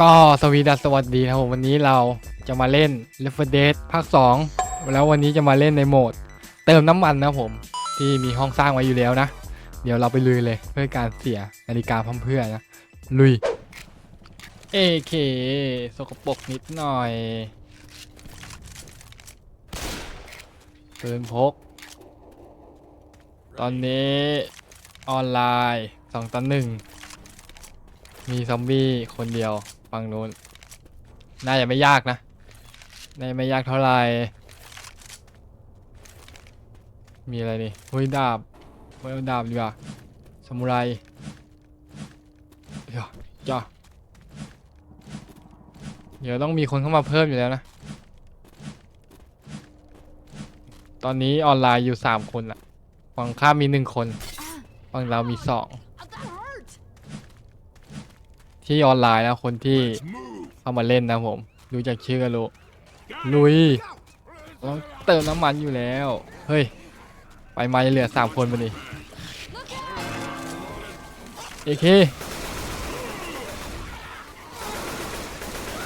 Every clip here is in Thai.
ก็สวีดัสสวัสดีนะผมวันนี้เราจะมาเล่น l e f t 4 Dead ภาค 2 แล้ววันนี้จะมาเล่นในโหมด เติมน้ำมันนะผมที่มีห้องสร้างไว้อยู่แล้วนะ เดี๋ยวเราไปลุยเลยเพื่อการเสียนาฬิกาพร้อมเพื่อนนะ ลุยเอเคสกปรกนิดหน่อยปืนพก ตอนนี้ออนไลน์สองต่อหนึ่งมีซอมบี้คนเดียว ฝั่งนู้นน่าจะไม่ยากนะน่าไม่ยากเท่าไหร่มีอะไรนี่เฮ้ยดาบไม่เอาดาบดีกว่าสมุไรเดี๋ยวจ้าเดี๋ยวต้องมีคนเข้ามาเพิ่มอยู่แล้วนะ ตอนนี้ออนไลน์อยู่ 3 คนละฝั่งข้ามมี 1 คนฝั่งเรามี 2 ที่ออนไลน์นะคนที่เข้ามาเล่นนะผมดูจากชื่อก็รู้ลุยต้องเติมน้ำมันอยู่แล้ว เฮ้ย ไปมาจะเหลือสามคนมาดิเอเค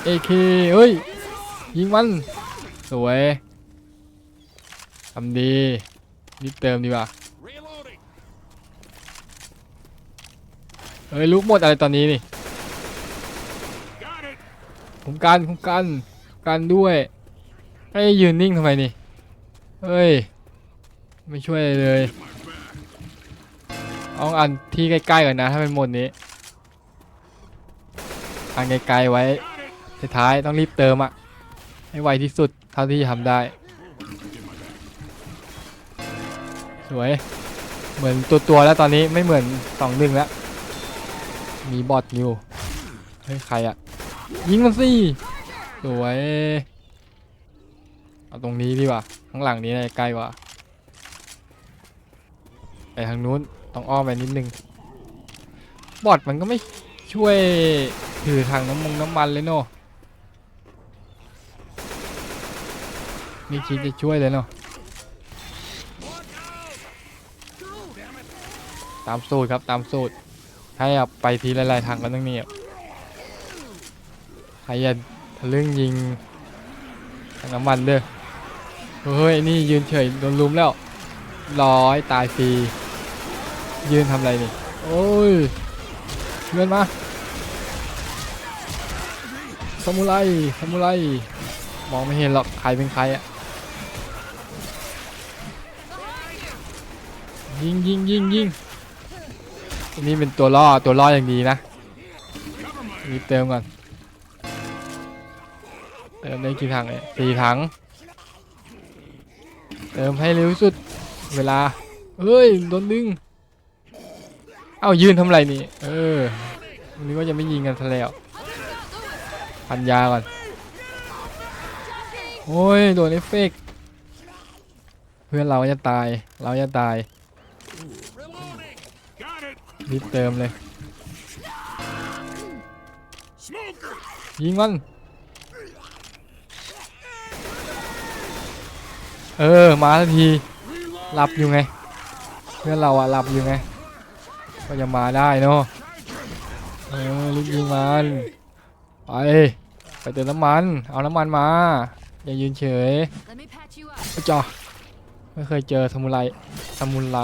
เอเคเฮ้ย ยิงมัน สวยทำดีรีบเติมดีกว่า Reloading. เฮ้ยลุกหมดอะไรตอนนี้นี่ Got it. คุ้มกันคุ้มกันคุ้มกันด้วยไอ้ยืนนิ่งทำไมนี่เฮ้ย ไม่ช่วยเลย เอาอันที่ใกล้ๆก่อนนะถ้าเป็นหมดนี้ อันไกลๆไว้ท้ายต้องรีบเติมอะให้ไวที่สุดเท่าที่จะทำได้ สวย เหมือนตัวตัวๆแล้วตอนนี้ไม่เหมือนสองหนึ่งแล้ว มีบอทอยู่เฮ้ยใครอะ ยิงมันสิสวยเอาตรงนี้ดีกว่าข้างหลังนี้น่าจะใกล้กว่าไปทางนู้นต้องอ้อมไปนิดนึงบอดมันก็ไม่ช่วยถือทางน้ำมงน้ำมันเลยเนาะไม่คิดจะช่วยเลยเนาะตามสูตรครับตามสูตรให้อาไปทีละลายๆทางกันตั้งนี้อะ ครอย่าทะลึ่งยิงน้ำมันเด้อเฮ้ยนี่ยืนเฉยโดนลุมแล้วร้อยตายฟรียืนทำอะไรนี่โอ้ยเลื่อนมาซามูไรซามูไรมองไม่เห็นหรอกใครเป็นใครอะยิงยิงยิงยิงอันนี้เป็นตัวล่อตัวล่ออย่างดีนะรีบเติมก่อน เติมได้กี่ถังเนี่ยสี่ถัง เติมให้เร็วที่สุด เวลา เฮ้ย โดนดึง เอ้ายืนทำไรนี่ เออวันนี้ว่าจะไม่ยิงกันซะแล้วพันยาก่อน โอ้ย โดนเอฟเฟกเพื่อนเราจะตาย เราจะตายรีบเติมเลย ยิงมัน เออ มาทันที หลับอยู่ไง เพื่อนเราอะหลับอยู่ไง ก็จะมาได้เนาะ เออรีบยิงมัน ไป ไปเติมน้ำมัน เอาน้ำมันมา อย่ายืนเฉย Let me patch you up. อ้าไม่เคยเจอสมุไรสมุไร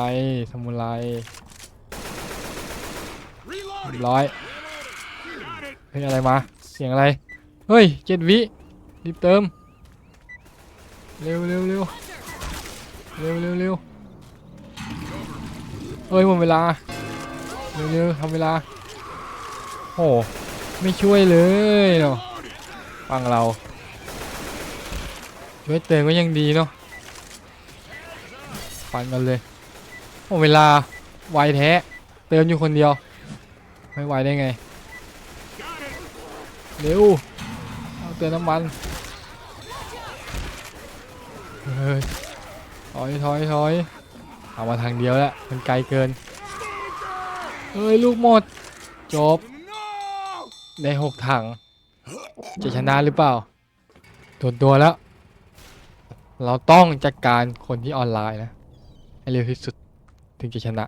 สมุไรเรียบร้อยเฮ้ยอะไรมา เสียงอะไร เฮ้ยเจ็ดวิรีบเติม เร็วเร็วเร็ว เร็วเร็วเร็วเฮ้ยหมดเวลา เร็วเร็วทำเวลาโอ้ไม่ช่วยเลยเนาะฟังเรา ช่วยเติมก็ยังดีเนาะฟันกันเลยโอ้เวลาไวแท้ เติมอยู่คนเดียว ไม่ไหวได้ไง เร็วเอาเติมน้ำมันเฮ้ย ถอยถอยถอยเอามาทางเดียวแล้วมันไกลเกินเฮ้ยลูกหมด จบ ได้หกถัง จะชนะหรือเปล่าตัวตัวแล้ว เราต้องจัดการคนที่ออนไลน์นะให้เร็วที่สุดถึงจะชนะ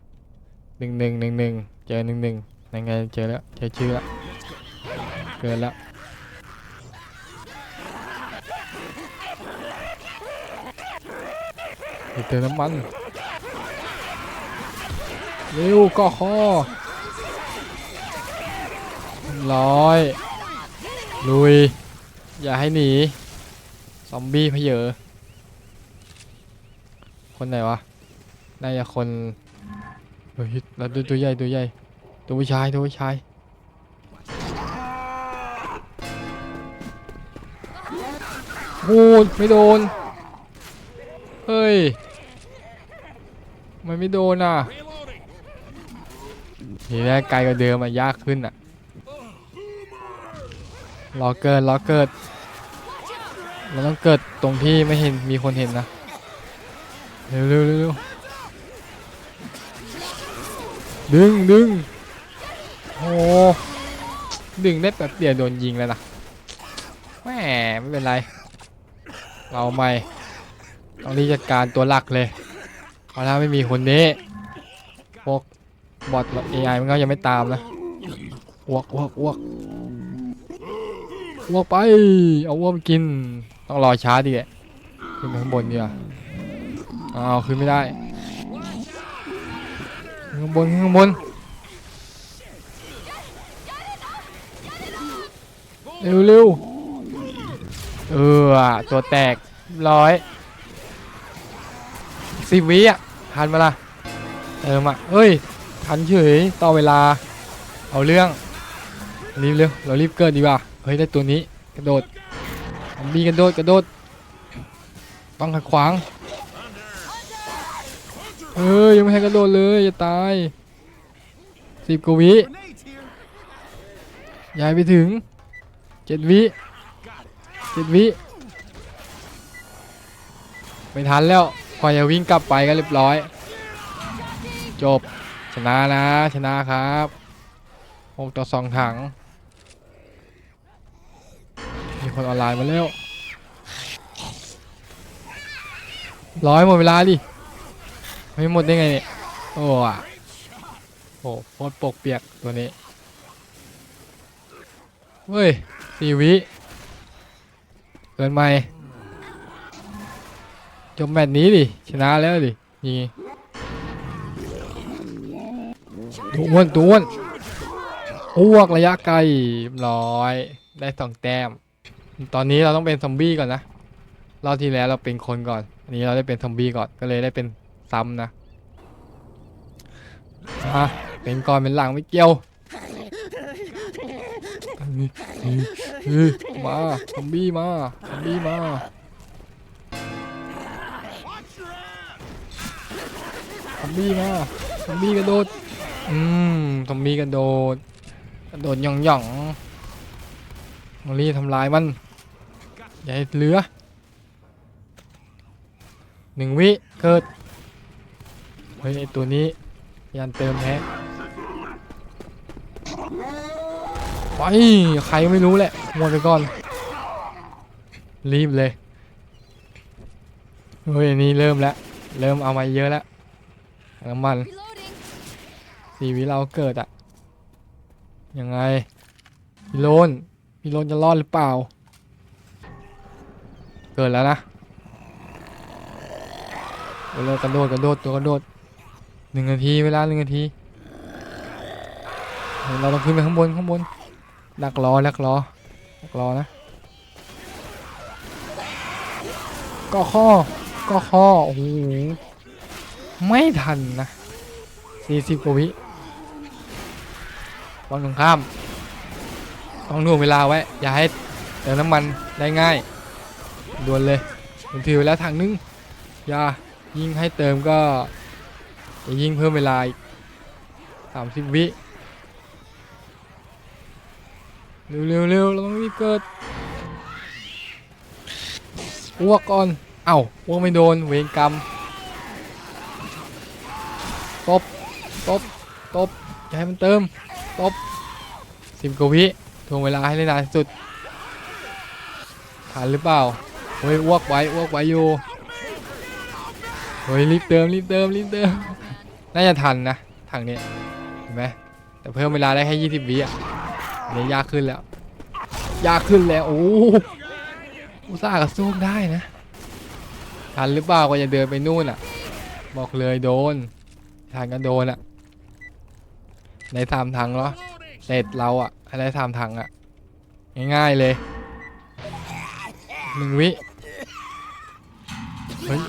หนึ่งหนึ่งหนึ่งหนึ่งเจอหนึ่งหนึ่งยังไงเจอแล้วเจอชื่อแล้วเกินแล้ว ไปเติมน้ำมัน เร็วก็คอร้อย ลุย อย่าให้หนี ซอมบี้เพเยอคนไหนวะน่าจะคนเฮ้ยแล้วตัวตัวใหญ่ตัวใหญ่ ตัวผู้ชายตัวผู้ชายโอ้ไม่โดน เฮ้ย มันไม่โดนอะทีแรกไกลกว่าเดิมอะยากขึ้นอะรอเกิดรอเกิดเราต้องเกิดตรงที่ไม่เห็นมีคนเห็นนะเร็วเร็วเร็วดึงดึงโอ้ดึงได้แบบเดียวโดนยิงแล้วนะแหมไม่เป็นไร เราไม่ต้องรีบจัดการตัวหลักเลย เพราะถ้าไม่มีคนนี้พวกบอท AI มันก็ยังไม่ตามนะอ้วกอ้วกอ้วกอ้วกไป เอาอ้วกไปกิน ต้องรอช้าดิแหละขึ้นไปข้างบนดีกว่าอ้าวขึ้นไม่ได้ข้างบนข้างบนเร็วเร็วเออตัวแตกร้อยสิบวิอะ ทันมาละเติมอะเฮ้ย ทันเฉยต่อเวลา เอาเรื่องรีบเร็วเรารีบเกิดดีกว่าเฮ้ยได้ตัวนี้กระโดดมีกระโดดกระโดดต้องขัดขวางเฮ้ยยังไม่ให้กระโดดเลยจะตายสิบกวิยายไปถึงเจ็ดวิเจ็ดวิไม่ทันแล้ว พอจะวิ่งกลับไปก็เรียบร้อย จบชนะนะชนะครับหกต่อสองถัง มีคนออนไลน์มาแล้วร้อยหมดเวลาดิไม่หมดได้ไงเนี่ย โอ้อะโอ้โคตรปกเปียกตัวนี้ เฮ้ยสี่วิเกินไหม จบแมตช์นี้ดิ ชนะแล้วดิยิงตัวอ้วนตัวอ้วนอ้วกระยะไกลร้อย ได้สองแต้ม ตอนนี้เราต้องเป็นซอมบี้ก่อนนะรอบที่แล้วเราเป็นคนก่อน อันนี้เราได้เป็นซอมบี้ก่อน ก็เลยได้เป็นซ้ำนะอะเป็นก่อนเป็นหลังไม่เกี่ยวมาซอมบี้มาซอมบี้มา อมบี้มาซอมบี้กระโดด อืมซอมบี้กระโดด กระโดดหย่องหย่องมารีบทำลายมัน อย่าให้เหลือหนึ่งวิเกิด เฮ้ยไอตัวนี้ ยันเติมแฮะไปใครไม่รู้แหละหมดไปก่อน รีบเลย เฮ้ยนนี้เริ่มแล้ว เริ่มเอามาเยอะแล้ว น้ำมันสีวิเราเกิดอะยังไงพี่โลนพี่โลนจะรอดหรือเปล่า เกิดแล้วนะเร็วกระโดดกระโดดตัวกระโดดหนึ่งนาทีเวลาหนึ่งนาทีเดี๋ยวเราต้องขึ้นไปข้างบนข้างบนดักรอดักรอดักรอนะก็ข้อก็ข้อโอ้โห ไม่ทันนะสี่สิบกว่าวิฝั่งตรงข้าม ต้องน่วงเวลาไว้ อย่าให้เติมน้ำมันได้ง่ายด่วนเลยผมถือไว้แล้วถังนึง อย่ายิ่งให้เติมก็จะยิ่งเพิ่มเวลาอีกสามสิบวิเร็วเร็วเร็วเราต้องรีบเกิดอ้วกก่อน เอ้าอ้วกไม่โดน เวรกรรม ตบ ตบ ตบอย่าให้มันเติม ตบสิบกวิทวงเวลาให้ได้นานที่สุดทันหรือเปล่า เฮ้ยอ้วกไว้อ้วกไว้อยู่เฮ้ยรีบเติมรีบเติมรีบเติม น่าจะทันนะถังนี้เห็นไหมแต่เพิ่มเวลาได้แค่ยี่สิบวิอะอันนี้ยากขึ้นแล้ว ยากขึ้นแล้ว โอ้โหอุตส่าห์กระสู้ได้นะ ทันหรือเปล่ากว่าจะเดินไปนู่นอะ บอกเลยโดน ทางก็โดนอะในสามถังเหรอเสร็จเราอะอะไรสามถังอะง่ายๆเลยหนึ่งวิเฮ้ย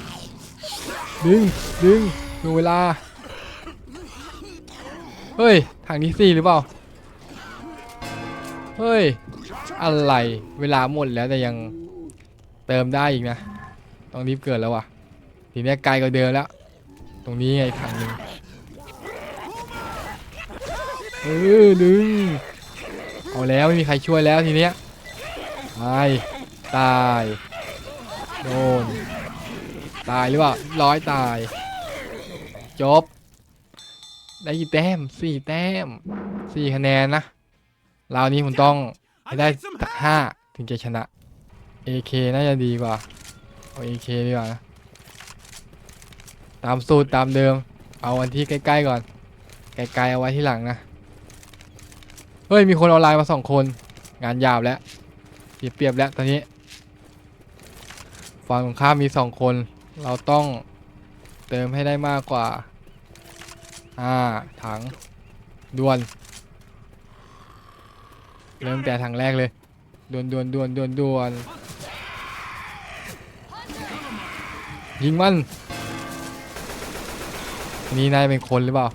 ดึงดึงดูเวลา เฮ้ยถังที่สี่หรือเปล่า เฮ้ย อะไร เวลาหมดแล้วแต่ยังเติมได้อีกนะ ต้องรีบเกิดแล้ววะทีนี้ไกลกว่าเดิมแล้ว ตรงนี้ไงถังหนึ่งเออดึงเอาแล้วไม่มีใครช่วยแล้วทีเนี้ยตายตายโดนตายหรือเปล่าร้อยตาย จบ ได้กี่แต้มสี่แต้มสี่คะแนนนะราวนี้ผมต้องให้ได้สักห้าถึงจะชนะ AK น่าจะดีกว่าเอา AK ดีกว่านะ ตามสูตรตามเดิม เอาวันที่ใกล้ๆก่อน ไกลๆเอาไว้ที่หลังนะ เฮ้ยมีคนออนไลน์มาสองคน งานยาวแล้วเสียเปรียบแล้วตอนนี้ฝั่งตรงข้ามมีสองคน เราต้องเติมให้ได้มากกว่าอ่าถังด่วน เริ่มแต่ถังแรกเลยด่วนด่วนด่วนด่วนด่วนยิงมัน นนี่นายเป็นคนหรือเปล่า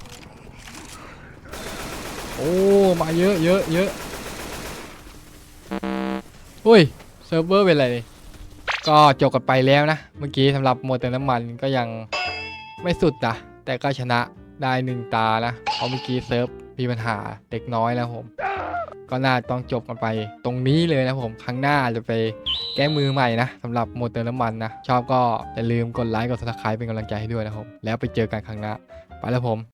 โอ้ มาเยอะเยอะเยอะอุ้ย เซิร์ฟเวอร์เป็นไรก็จบกันไปแล้วนะ เมื่อกี้สำหรับโมเตอร์น้ำมันก็ยังไม่สุดนะ แต่ก็ชนะได้หนึ่งตานะเพราะเมื่อกี้เซิร์ฟมีปัญหาเล็กน้อยแล้วผม ก็น่าต้องจบกันไปตรงนี้เลยนะผม ครั้งหน้าจะไป แก้มือใหม่นะสำหรับโมเตอร์น้ำมันนะ ชอบก็อย่าลืมกดไลค์กดซับสไครป์เป็นกำลังใจให้ด้วยนะครับ แล้วไปเจอกันครั้งหน้า ไปแล้วผม